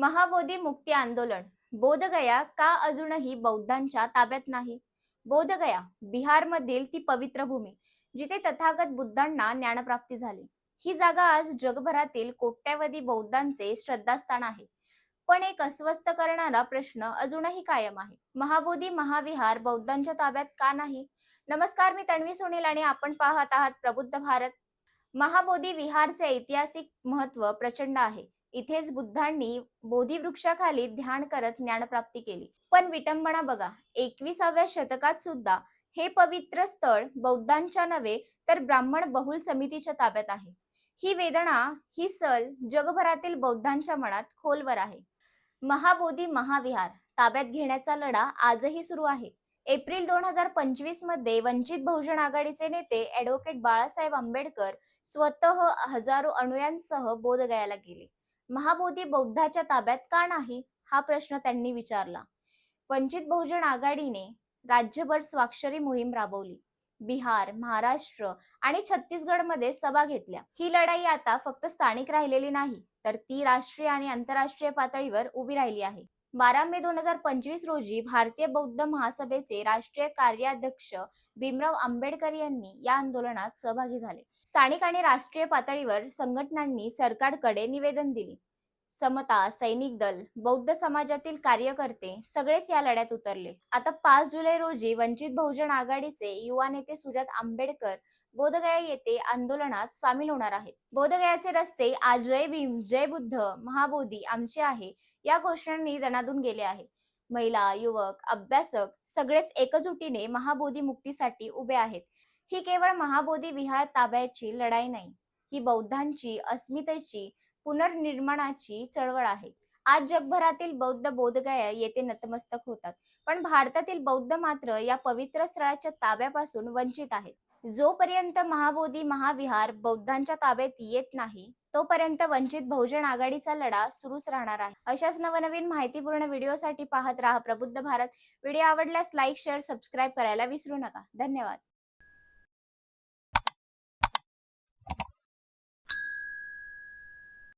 महाबोधी मुक्ती आंदोलन. बोधगया का अजूनही बौद्धांच्या ताब्यात नाही? बोधगया बिहारमधील ती पवित्र भूमी जिथे तथागत बुद्धांना ज्ञानप्राप्ती झाली. ही जागा आज जगभरातील कोट्यावधी बौद्धांचे श्रद्धास्थान आहे. पण एक अस्वस्थ करणारा प्रश्न अजूनही कायम आहे. महाबोधी महाविहार बौद्धांच्या ताब्यात का नाही? नमस्कार मी तन्वी सुनील आणि आपण पाहत आहात प्रबुद्ध भारत. महाबोधी विहारचे ऐतिहासिक महत्त्व प्रचंड आहे. इथेच बुद्धांनी बोधी वृक्षाखाली ध्यान करत ज्ञानप्राप्ती केली. पण विटंबना बघा एकविसाव्या शतकात सुद्धा हे पवित्र स्थळ बौद्धांच्या नव्हे तर ब्राह्मण बहुल समितीच्या ताब्यात आहे. ही वेदना ही सल जगभरातील बौद्धांच्या मनात खोलवर आहे. महाबोधी महाविहार ताब्यात घेण्याचा लढा आजही सुरू आहे. एप्रिल दोन हजार पंचवीसमध्ये वंचित बहुजन आघाडीचे नेते ऍडव्होकेट बाळासाहेब आंबेडकर स्वतः हजारो अनुयांसह बोधगयाला गेले. महाबोधी बौद्धाच्या ताब्यात का नाही? हा प्रश्न त्यांनी विचारला. वंचित बहुजन आघाडीने राज्यभर स्वाक्षरी मोहीम राबवली. बिहार महाराष्ट्र आणि छत्तीसगडमध्ये सभा घेतल्या. ही लढाई आता फक्त स्थानिक राहिलेली नाही तर ती राष्ट्रीय आणि आंतरराष्ट्रीय पातळीवर उभी राहिली आहे. बारा मे दोन हजार पंचवीस रोजी भारतीय बौद्ध महासभेचे राष्ट्रीय कार्याध्यक्ष भीमराव आंबेडकर यांनी या आंदोलनात सहभागी झाले. स्थानिक आणि राष्ट्रीय पातळीवर संघटनांनी सरकारकडे निवेदन दिले. समता सैनिक दल बौद्ध समाजातील कार्यकर्ते सगळेच या लढ्यात उतरले. आता पाच जुलै रोजी वंचित बहुजन आघाडीचे युवा नेते सुजात आंबेडकर बोधगया येथे आंदोलनात सामील होणार आहेत. बोधगयाचे रस्ते आज जय भीम जय बुद्ध महाबोधी आमचे आहे या घोषणांनी दणादून गेले आहे. महिला युवक अभ्यासक सगळेच एकजुटीने महाबोधी मुक्तीसाठी उभे आहेत. ही केवळ महाबोधी विहार ताब्याची लढाई नाही ही बौद्धांची अस्मितेची पुनर्निर्माणाची चळवळ आहे. आज जगभरातील बौद्ध बोधगया येथे नतमस्तक होतात. पण भारतातील बौद्ध मात्र या पवित्र स्थळाच्या ताब्यापासून वंचित आहेत. जोपर्यंत महाबोधी महाविहार बौद्धांच्या ताब्यात येत नाही तोपर्यंत वंचित बहुजन आघाडीचा लढा सुरूच राहणार आहे. अशाच नवनवीन माहितीपूर्ण व्हिडिओसाठी पाहत राहा प्रबुद्ध भारत. व्हिडिओ आवडल्यास लाईक शेअर सबस्क्राईब करायला विसरू नका. धन्यवाद.